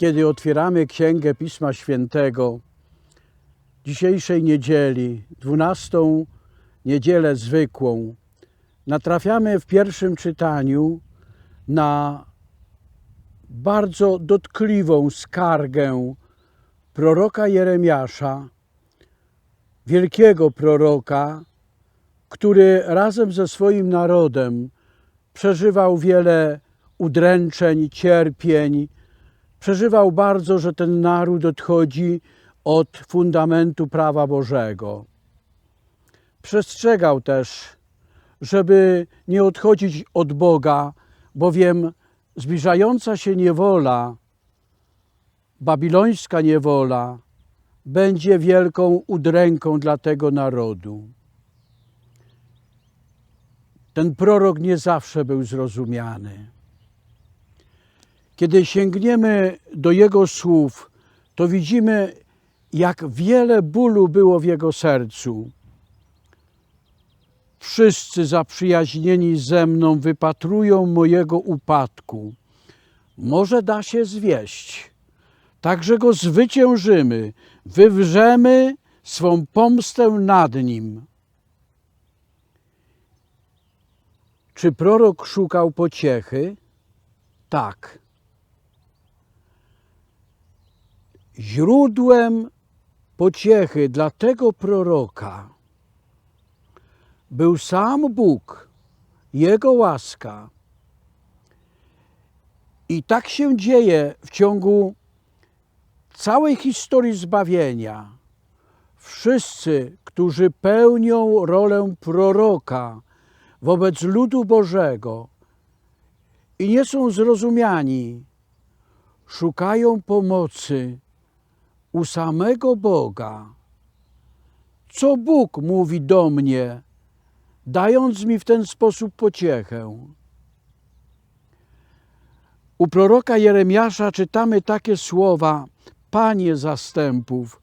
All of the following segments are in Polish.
kiedy otwieramy Księgę Pisma Świętego, dzisiejszej niedzieli, dwunastą niedzielę zwykłą, natrafiamy w pierwszym czytaniu na bardzo dotkliwą skargę proroka Jeremiasza, wielkiego proroka, który razem ze swoim narodem przeżywał wiele udręczeń, cierpień, przeżywał bardzo, że ten naród odchodzi od fundamentu prawa Bożego. Przestrzegał też, żeby nie odchodzić od Boga, bowiem zbliżająca się niewola, babilońska niewola, będzie wielką udręką dla tego narodu. Ten prorok nie zawsze był zrozumiany. Kiedy sięgniemy do Jego słów, to widzimy, jak wiele bólu było w Jego sercu. Wszyscy zaprzyjaźnieni ze mną wypatrują mojego upadku. Może da się zwieść, także go zwyciężymy, wywrzemy swą pomstę nad nim. Czy prorok szukał pociechy? Tak. źródłem pociechy dla tego proroka był sam Bóg, Jego łaska. I tak się dzieje w ciągu całej historii zbawienia. Wszyscy, którzy pełnią rolę proroka wobec ludu Bożego i nie są zrozumiani, szukają pomocy u samego Boga. Co Bóg mówi do mnie, dając mi w ten sposób pociechę? U proroka Jeremiasza czytamy takie słowa: Panie zastępów,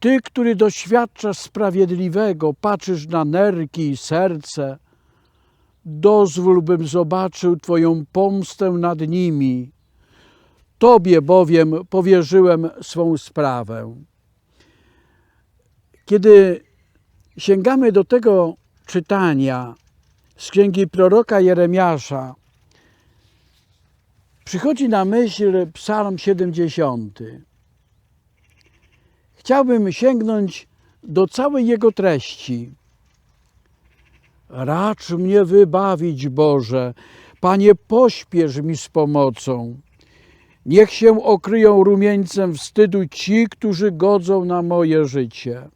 Ty, który doświadczasz sprawiedliwego, patrzysz na nerki i serce, dozwól, bym zobaczył Twoją pomstę nad nimi Tobie bowiem powierzyłem swą sprawę. Kiedy sięgamy do tego czytania z księgi proroka Jeremiasza, przychodzi na myśl Psalm 70. Chciałbym sięgnąć do całej jego treści. Racz mnie wybawić, Boże, Panie, pośpiesz mi z pomocą. Niech się okryją rumieńcem wstydu ci, którzy godzą na moje życie.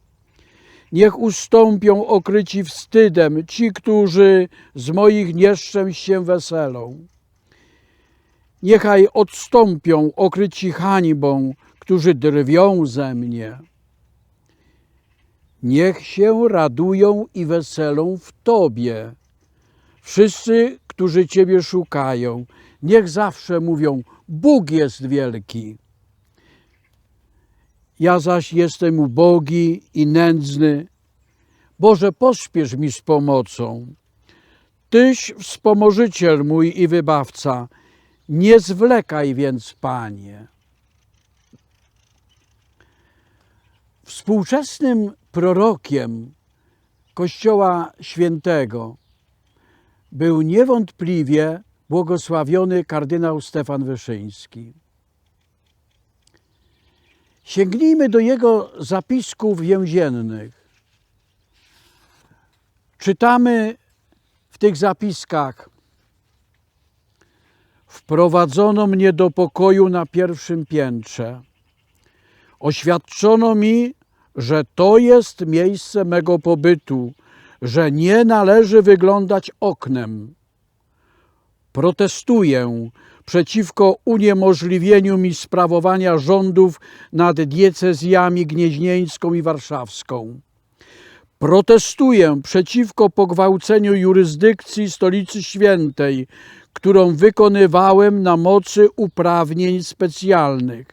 Niech ustąpią okryci wstydem ci, którzy z moich nieszczęść się weselą. Niechaj odstąpią okryci hańbą, którzy drwią ze mnie. Niech się radują i weselą w Tobie. Wszyscy, którzy Ciebie szukają, niech zawsze mówią: Bóg jest wielki. Ja zaś jestem ubogi i nędzny. Boże, pośpiesz mi z pomocą. Tyś wspomożyciel mój i wybawca. Nie zwlekaj więc, Panie. Współczesnym prorokiem Kościoła Świętego był niewątpliwie błogosławiony kardynał Stefan Wyszyński. Sięgnijmy do jego zapisków więziennych. Czytamy w tych zapiskach: Wprowadzono mnie do pokoju na pierwszym piętrze. Oświadczono mi, że to jest miejsce mego pobytu, że nie należy wyglądać oknem protestuję przeciwko uniemożliwieniu mi sprawowania rządów nad diecezjami gnieźnieńską i warszawską. Protestuję przeciwko pogwałceniu jurysdykcji Stolicy Świętej, którą wykonywałem na mocy uprawnień specjalnych.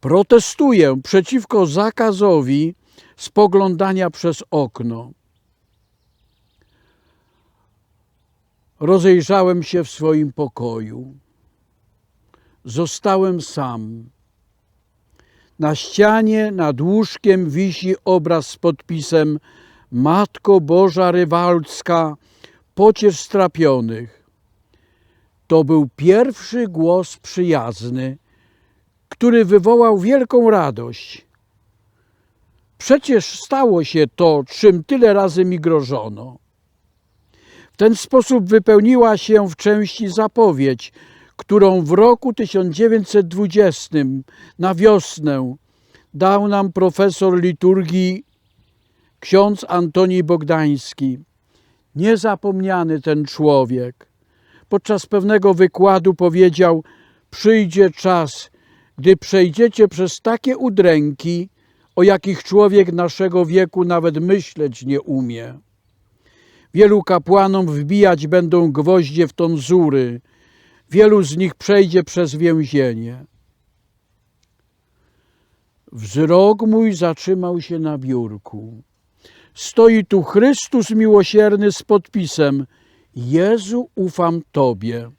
Protestuję przeciwko zakazowi spoglądania przez okno. Rozejrzałem się w swoim pokoju. Zostałem sam. Na ścianie nad łóżkiem wisi obraz z podpisem Matko Boża Rywalska, pociesz strapionych. To był pierwszy głos przyjazny, który wywołał wielką radość. Przecież stało się to, czym tyle razy mi grożono. W ten sposób wypełniła się w części zapowiedź, którą w roku 1920 na wiosnę dał nam profesor liturgii ksiądz Antoni Bogdański. Niezapomniany ten człowiek. Podczas pewnego wykładu powiedział: Przyjdzie czas, gdy przejdziecie przez takie udręki, o jakich człowiek naszego wieku nawet myśleć nie umie. Wielu kapłanom wbijać będą gwoździe w tonzury, wielu z nich przejdzie przez więzienie. Wzrok mój zatrzymał się na biurku. Stoi tu Chrystus miłosierny z podpisem: Jezu, ufam Tobie.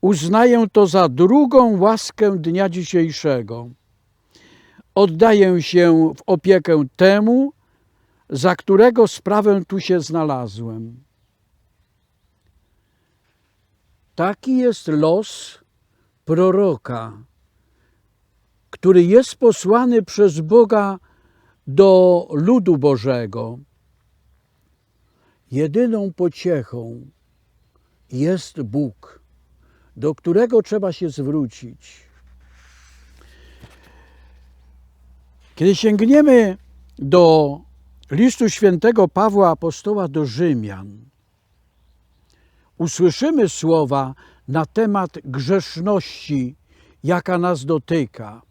Uznaję to za drugą łaskę dnia dzisiejszego. Oddaję się w opiekę temu, za którego sprawę tu się znalazłem. Taki jest los proroka, który jest posłany przez Boga do ludu Bożego. Jedyną pociechą jest Bóg, do którego trzeba się zwrócić. Kiedy sięgniemy do listu świętego Pawła Apostoła do Rzymian, usłyszymy słowa na temat grzeszności, jaka nas dotyka.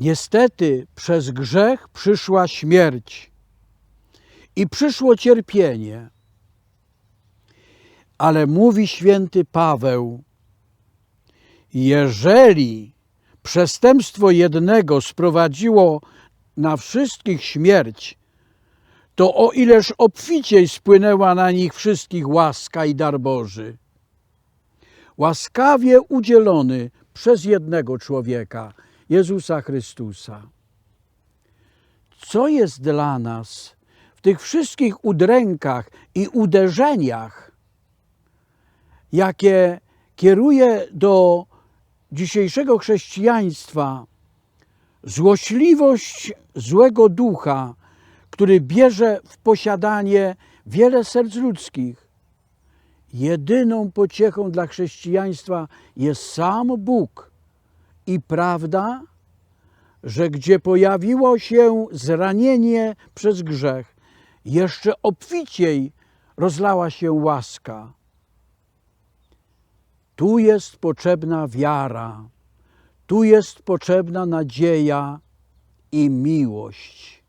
Niestety przez grzech przyszła śmierć i przyszło cierpienie. Ale mówi święty Paweł, jeżeli przestępstwo jednego sprowadziło na wszystkich śmierć, to o ileż obficiej spłynęła na nich wszystkich łaska i dar Boży. Łaskawie udzielony przez jednego człowieka, Jezusa Chrystusa. Co jest dla nas w tych wszystkich udrękach i uderzeniach, jakie kieruje do dzisiejszego chrześcijaństwa złośliwość złego ducha, który bierze w posiadanie wiele serc ludzkich. Jedyną pociechą dla chrześcijaństwa jest sam Bóg i prawda, że gdzie pojawiło się zranienie przez grzech, jeszcze obficiej rozlała się łaska. Tu jest potrzebna wiara, tu jest potrzebna nadzieja i miłość.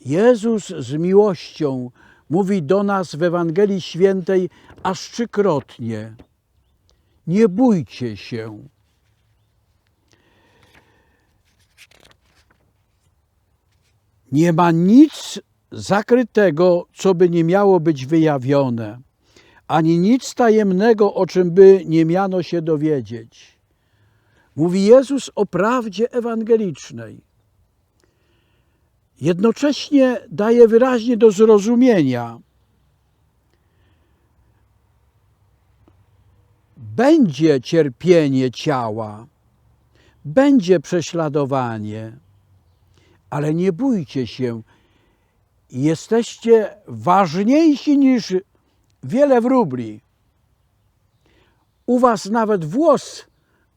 Jezus z miłością mówi do nas w Ewangelii Świętej aż trzykrotnie: Nie bójcie się. Nie ma nic zakrytego, co by nie miało być wyjawione, ani nic tajemnego, o czym by nie miano się dowiedzieć. Mówi Jezus o prawdzie ewangelicznej. Jednocześnie daje wyraźnie do zrozumienia, będzie cierpienie ciała, będzie prześladowanie, ale nie bójcie się, jesteście ważniejsi niż wiele wróbli. U was nawet włos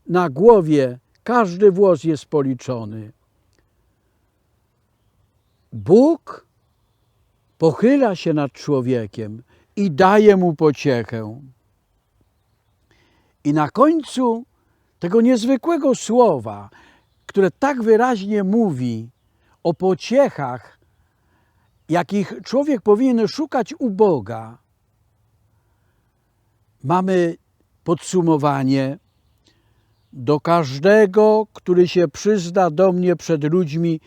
na głowie, każdy włos jest policzony. Bóg pochyla się nad człowiekiem i daje mu pociechę. I na końcu tego niezwykłego słowa, które tak wyraźnie mówi o pociechach, jakich człowiek powinien szukać u Boga, mamy podsumowanie do każdego, który się przyzna do mnie przed ludźmi,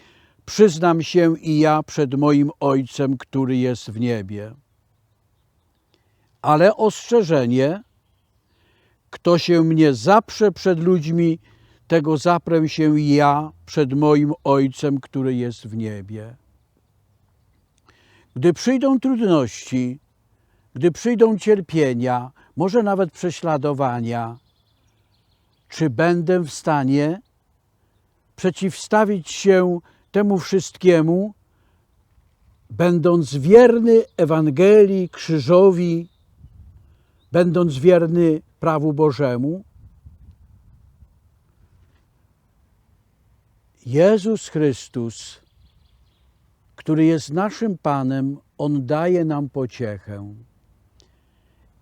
przyznam się i ja przed moim Ojcem, który jest w niebie. Ale ostrzeżenie, kto się mnie zaprze przed ludźmi, tego zaprę się i ja przed moim Ojcem, który jest w niebie. Gdy przyjdą trudności, gdy przyjdą cierpienia, może nawet prześladowania, czy będę w stanie przeciwstawić się temu wszystkiemu, będąc wierny Ewangelii, krzyżowi, będąc wierny prawu Bożemu? Jezus Chrystus, który jest naszym Panem, On daje nam pociechę.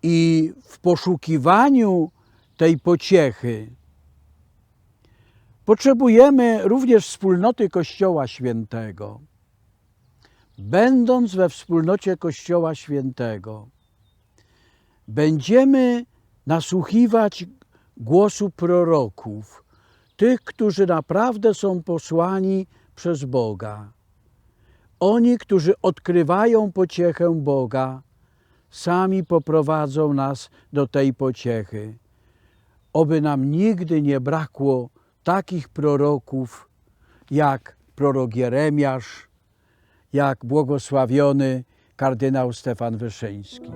I w poszukiwaniu tej pociechy potrzebujemy również wspólnoty Kościoła Świętego. Będąc we wspólnocie Kościoła Świętego, będziemy nasłuchiwać głosu proroków, tych, którzy naprawdę są posłani przez Boga. Oni, którzy odkrywają pociechę Boga, sami poprowadzą nas do tej pociechy. Oby nam nigdy nie brakło takich proroków jak prorok Jeremiasz, jak błogosławiony kardynał Stefan Wyszyński.